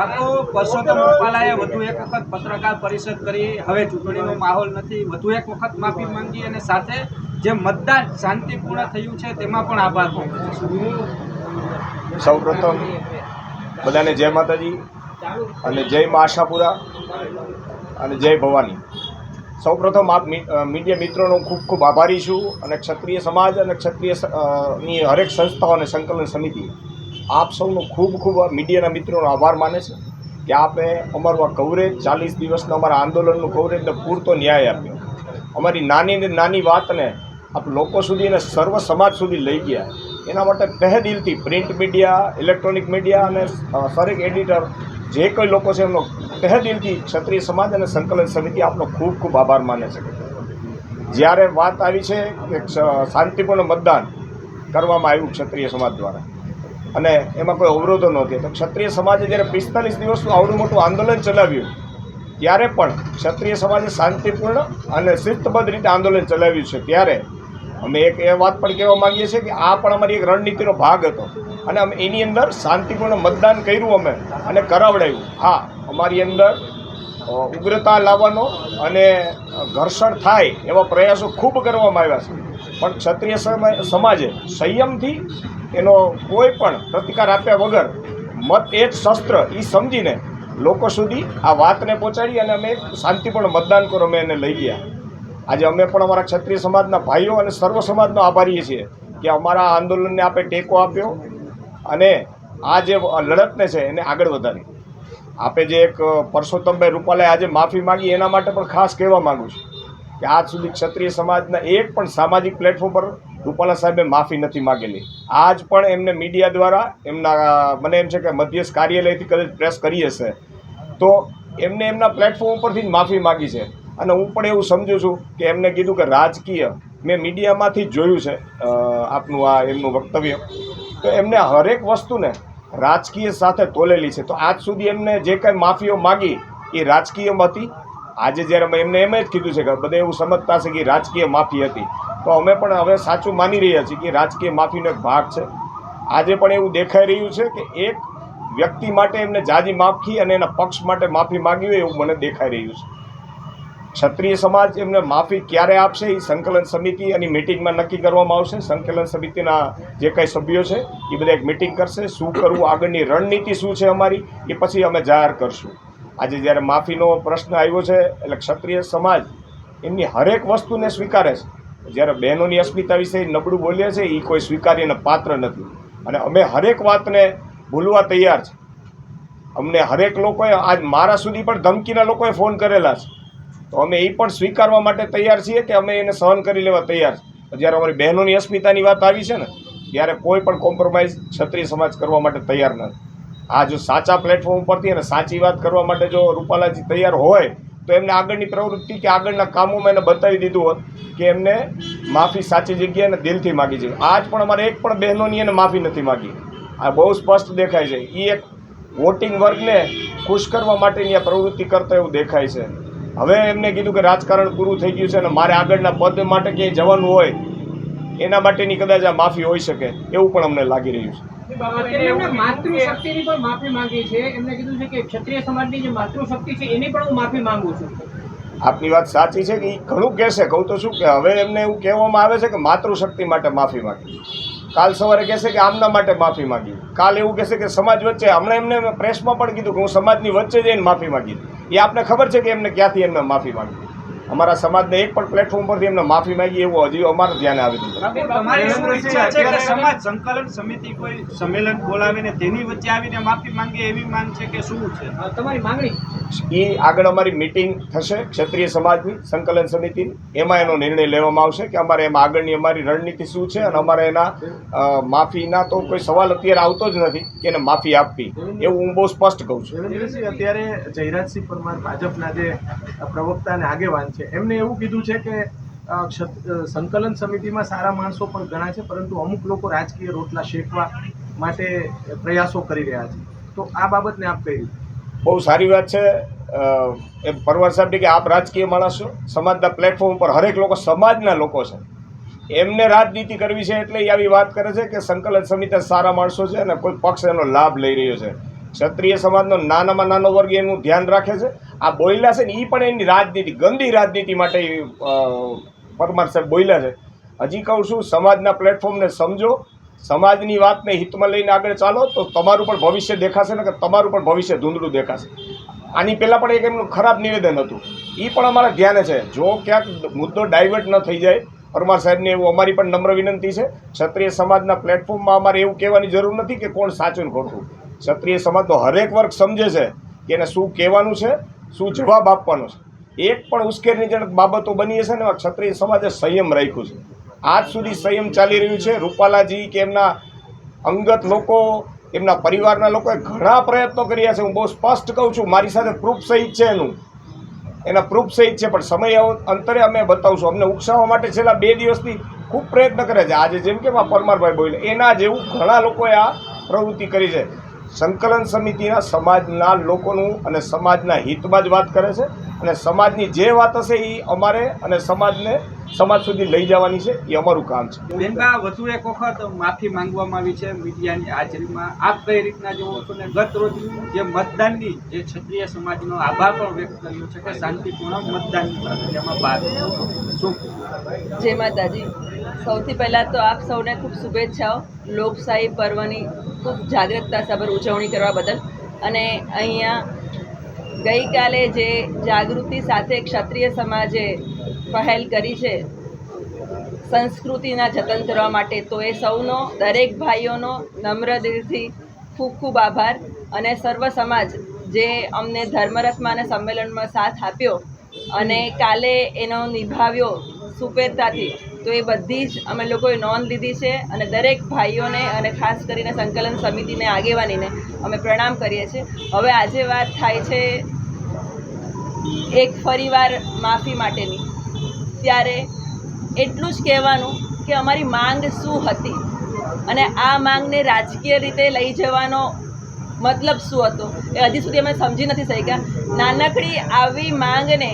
બાપુ, પરસોત્તમ રૂપાલાએ વધુ એક વખત પત્રકાર પરિષદ કરી. હવે ચૂંટણીનો માહોલ નથી. વધુ એક વખત માફી માંગી અને સાથે જે મતદાન શાંતિપૂર્ણ થયું છે તેમાં પણ આભાર માન્યો છે. સૌપ્રથમ બધાને જય માતાજી અને જય મા આશાપુરા અને જય ભવાની. સૌપ્રથમ આપ મીડિયા મિત્રોનો ખૂબ ખૂબ આભારી છું અને ક્ષત્રિય સમાજ અને ક્ષત્રિય સ- ની હરેક સંસ્થાઓ અને સંકલન સમિતિ આપ સૌનો ખૂબ ખૂબ મીડિયાના મિત્રોનો આભાર માને છે કે આપે અમારું આ કવરેજ ચાલીસ દિવસના અમારા આંદોલનનું કવરેજને પૂરતો ન્યાય આપ્યો. અમારી નાની ને નાની વાતને આપ લોકો સુધી અને સર્વ સમાજ સુધી લઈ ગયા. એના માટે તહે દિલથી પ્રિન્ટ મીડિયા ઇલેક્ટ્રોનિક મીડિયા અને સરેક એડિટર જે કોઈ લોકો છે એમનો તહે દિલથી ક્ષત્રિય સમાજ અને સંકલન સમિતિ આપનો ખૂબ ખૂબ આભાર માને છે. જ્યારે વાત આવી છે કે શાંતિપૂર્ણ મતદાન કરવામાં આવ્યું ક્ષત્રિય સમાજ દ્વારા. અને એમાં કોઈ અવરોધો નહોતી તો ક્ષત્રિય સમાજે જ્યારે પિસ્તાલીસ દિવસનું આવડું મોટું આંદોલન ચલાવ્યું, ત્યારે પણ ક્ષત્રિય સમાજે શાંતિપૂર્ણ અને શિસ્તબદ્ધ રીતે આંદોલન ચલાવ્યું છે. ત્યારે અમે એક એ વાત પણ કહેવા માંગીએ છીએ કે આ પણ અમારી એક રણનીતિનો ભાગ હતો. અને અમે એની અંદર શાંતિપૂર્ણ મતદાન કર્યું અમે અને કરાવડાવ્યું. હા, અમારી અંદર ઉગ્રતા લાવવાનો અને ઘર્ષણ થાય એવા પ્રયાસો ખૂબ કરવામાં આવ્યા છે. પણ ક્ષત્રિય સમા- સમાજે સંયમથી એનો કોઈ પણ પ્રતિકાર આપ્યા વગર મત એ જ શસ્ત્ર એ સમજીને લોકો સુધી આ વાતને પહોંચાડી અને અમે શાંતિપૂર્ણ મતદાન કરો, અમે એને લઈ ગયા. આજે અમે પણ અમારા ક્ષત્રિય સમાજના ભાઈઓ અને સર્વ સમાજનો આભારીએ છીએ કે અમારા આંદોલનને આપણે ટેકો આપ્યો અને આ જે લડતને છે એને આગળ વધારી. આપે જે એક પરસોત્તમભાઈ રૂપાલાએ આજે માફી માંગી, એના માટે પણ ખાસ કહેવા માગું છું. કે આજ સુધી ક્ષત્રિય સમાજના એક પણ સામાજિક પ્લેટફોર્મ પર રૂપાલા સાહેબે માફી નથી માગેલી. આજ પણ એમને મીડિયા દ્વારા એમના, મને એમ છે કે મધ્યસ્થ કાર્યાલયથી કદાચ પ્રેસ કરી હશે. તો એમને એમના પ્લેટફોર્મ ઉપરથી જ માફી માગી છે. અને હું પણ એવું સમજુ છું કે એમને કીધું કે રાજકીય મેં મીડિયામાંથી જોયું છે આપનું આ એમનું વક્તવ્ય. તો એમને હરેક વસ્તુને રાજકીય સાથે તોલેલી છે. તો આજ સુધી એમને જે કાંઈ માફીઓ માગી એ રાજકીયમાં હતી આજે જ્યારે અમે એમને એમ જ કીધું છે કે બધે એવું સમજતા છે કે રાજકીય માફી હતી. તો અમે પણ હવે સાચું માની રહ્યા છીએ કે રાજકીય માફીનો એક ભાગ છે. આજે પણ એવું દેખાઈ રહ્યું છે કે એક વ્યક્તિ માટે એમને જાજી માફી અને એના પક્ષ માટે માફી માગી હોય એવું મને દેખાઈ રહ્યું છે. ક્ષત્રિય સમાજ એમને માફી ક્યારે આપશે એ સંકલન સમિતિ અને મિટિંગમાં નક્કી કરવામાં આવશે. સંકલન સમિતિના જે કાંઈ સભ્યો છે એ બધા એક મિટિંગ કરશે. શું કરવું? આગળની રણનીતિ શું છે અમારી? એ પછી અમે જાહેર કરશું. આજે જ્યારે માફીનો પ્રશ્ન આવ્યો છે, એટલે ક્ષત્રિય સમાજ એમની હરેક વસ્તુને સ્વીકારે છે. જ્યારે બહેનોની અસ્મિતા વિશે નબળું બોલીએ છે એ કોઈ સ્વીકારીને પાત્ર નથી. અને અમે હરેક વાતને ભૂલવા તૈયાર છે. અમને હરેક લોકોએ, આજ મારા સુધી પણ ધમકીના લોકોએ ફોન કરેલા છે. તો અમે એ પણ સ્વીકારવા માટે તૈયાર છીએ કે અમે એને સહન કરી લેવા તૈયાર છે. જ્યારે અમારી બહેનોની અસ્મિતાની વાત આવી છે ને, ત્યારે કોઈ પણ કોમ્પ્રોમાઇઝ ક્ષત્રિય સમાજ કરવા માટે તૈયાર નથી. આ જો સાચા પ્લેટફોર્મ પરથી અને સાચી વાત કરવા માટે જો રૂપાલાજી તૈયાર હોય, તો એમને આગળની પ્રવૃત્તિ કે આગળના કામોમાં એને બતાવી દીધું હોત કે એમને માફી સાચી જગ્યાએ દિલથી માગી છે. આજ પણ અમારે એક પણ બહેનોની એને માફી નથી માગી. આ બહુ સ્પષ્ટ દેખાય છે. એ એક વોટિંગ વર્ગને ખુશ કરવા માટેની આ પ્રવૃત્તિ કરતા એવું દેખાય છે. હવે એમને કીધું કે રાજકારણ પૂરું થઈ ગયું છે અને મારે આગળના પદ માટે ક્યાંય જવાનું હોય, એના માટેની કદાચ આ માફી હોઈ શકે, એવું પણ અમને લાગી રહ્યું છે. માતૃશક્તિની પણ માફી માંગી છે. એમને કીધું છે કે ક્ષત્રિય સમાજની જે માતૃશક્તિ છે, એની પણ હું માફી માંગુ છું. આપની વાત સાચી છે કે એ ઘણું કહેશે. કહું તો શું કે હવે એમને એવું કહેવામાં આવે છે કે માતૃશક્તિ માટે માફી માંગી. કાલ સવારે કહેશે કે આમના માટે માફી માંગી. કાલ એવું કહેશે કે સમાજ વચ્ચે, હમણાં એમને પ્રેસમાં પણ કીધું કે હું સમાજની વચ્ચે જઈને માફી માંગી. એ આપને ખબર છે કે એમને ક્યાંથી એમને માફી માંગી. અમારા સમાજને એક પણ પ્લેટફોર્મ પરથી એમને માફી માંગી એવું હજી અમારે ધ્યાને આવી દીધું સમાજ સંકલન સમિતિ કોઈ સંમેલન બોલાવીને તેની વચ્ચે આવીને માફી માંગે એવી માંગ છે કે શું છે? તમારી માંગણી? એ આગળ અમારી મિટિંગ થશે ક્ષત્રિય સમાજની સંકલન સમિતિની એમાં એનો નિર્ણય લેવામાં આવશે કે અમારે એમાં આગળની અમારી રણનીતિ શું છે અને અમારે એના માફીના તો કોઈ સવાલ અત્યારે આવતો જ નથી કે એને માફી આપવી. એવું હું બહુ સ્પષ્ટ કહું છું. અત્યારે જયરાજસિંહ પરમાર ભાજપના જે પ્રવક્તા અને આગેવાન છે એમને એવું કીધું છે કે સંકલન સમિતિમાં સારા માણસો પણ ઘણા છે, પરંતુ અમુક લોકો રાજકીય રોટલા શેકવા માટે પ્રયાસો કરી રહ્યા છે. તો આ બાબતને આપ કહી બહુ સારી વાત છે. એ પરવાર સાહેબ કે આપ રાજકીય માણસો સમાજના પ્લેટફોર્મ પર હરેક લોકો સમાજના લોકો છે. એમને રાજનીતિ કરવી છે એટલે એ આવી વાત કરે છે કે સંકલન સમિતિ સારા માણસો છે અને કોઈ પક્ષ એનો લાભ લઈ રહ્યો છે. ક્ષત્રિય સમાજનો નાનામાં નાનો વર્ગ એનું ધ્યાન રાખે છે. આ બોયલા છે ને એ પણ એની રાજનીતિ, ગંદી રાજનીતિ માટે પરમાર સાહેબ બોયલા છે. હજી કહું છું, સમાજના પ્લેટફોર્મને સમજો. સમાજની વાતને હિતમાં લઈને આગળ ચાલો તો તમારું પણ ભવિષ્ય દેખાશે ને કે તમારું પણ ભવિષ્ય ધૂંધળું દેખાશે. આની પહેલાં પણ એક એમનું ખરાબ નિવેદન હતું. એ પણ અમારા ધ્યાને છે. જો ક્યાંક મુદ્દો ડાયવર્ટ ન થઈ જાય, પરમાર સાહેબને એવું અમારી પણ નમ્ર વિનંતી છે. ક્ષત્રિય સમાજના પ્લેટફોર્મમાં અમારે એવું કહેવાની જરૂર નથી કે કોણ સાચું ને ખોટું. ક્ષત્રિય સમાજનો હરેક વર્ગ સમજે છે કે એને શું કહેવાનું છે, શું જવાબ આપવાનો છે. એક પણ ઉશ્કેરણીજનક બાબતો બની હશે ને એમાં ક્ષત્રિય સમાજે સંયમ રાખ્યું છે. આજ સુધી સંયમ ચાલી રહ્યું છે. રૂપાલાજી કે એમના અંગત લોકો, એમના પરિવારના લોકોએ ઘણા પ્રયત્નો કર્યા છે. હું બહુ સ્પષ્ટ કહું છું, મારી સાથે પ્રૂફ સહિત છે એનું. એના પ્રૂફ સહિત છે, પણ સમય અંતરે અમે બતાવશું. અમને ઉકસાવવા માટે છેલ્લા બે દિવસથી ખૂબ પ્રયત્ન કરે છે. આજે જેમ કે પરમારભાઈ બોલે એના જેવું ઘણા લોકોએ આ પ્રવૃત્તિ કરી છે. સંકલન સમિતિના સમાજના લોકોનું અને સમાજના હિતમાં જ વાત કરે છે. અને સમાજની જે વાત હશે એ અમારે અને સમાજને સમાજ સુધી લઈ જવાની છે એ અમારું કામ છે. બેનબા વધુ એક વખત માફી માંગવામાં આવી છે મીડિયાની હાજરીમાં. આપ કઈ રીતના જોવો છો ને ગત રોજ જે મતદાનની જે ક્ષત્રિય સમાજનો આભાર પણ વ્યક્ત કર્યો છે કે શાંતિપૂર્ણ મતદાનની પ્રક્રિયામાં ભાગ શું જય માતાજી. સૌથી પહેલાં તો આપ સૌને ખૂબ શુભેચ્છાઓ. લોકશાહી પર્વની ખૂબ જાગૃતતા સભર ઉજવણી કરવા બદલ. અને અહીંયા ગઈકાલે જે જાગૃતિ સાથે ક્ષત્રિય સમાજે પહેલ કરી છે, સંસ્કૃતિના જતન કરવા માટે, તો એ સૌનો, દરેક ભાઈઓનો નમ્ર દિલથી ખૂબ ખૂબ આભાર અને સર્વ સમાજ જે અમને ધર્મરથમાં અને સંમેલનમાં સાથ આપ્યો અને કાલે એનો નિભાવ્યો સુપેરતાથી તો એ બધી જ અમે લોકોએ નોંધ લીધી છે અને દરેક ભાઈઓને અને ખાસ કરીને સંકલન સમિતિને આગેવાનીને અમે પ્રણામ કરીએ છીએ. હવે આજે વાત થાય છે એક ફરીવાર માફી માટેની. ત્યારે એટલું જ કહેવાનું કે અમારી માંગ શું હતી અને આ માંગને રાજકીય રીતે લઈ જવાનો મતલબ શું હતો એ હજી સુધી અમે સમજી નથી શક્યા. નાનકડી આવી માંગને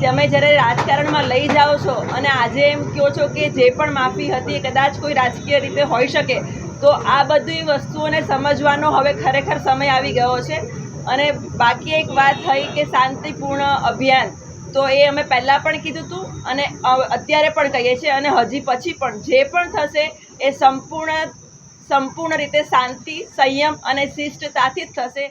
તમે જ્યારે રાજકારણમાં લઈ જાઓ છો અને આજે એમ કહો છો કે જે પણ માફી હતી એ કદાચ કોઈ રાજકીય રીતે હોઈ શકે, તો આ બધી વસ્તુઓને સમજવાનો હવે ખરેખર સમય આવી ગયો છે. અને બાકી એક વાત થઈ કે શાંતિપૂર્ણ અભિયાન, તો એ અમે પહેલાં પણ કીધું હતું અને અત્યારે પણ કહીએ છીએ અને હજી પછી પણ જે પણ થશે એ સંપૂર્ણ સંપૂર્ણ રીતે શાંતિ, સંયમ અને શિષ્ટતાથી જ થશે.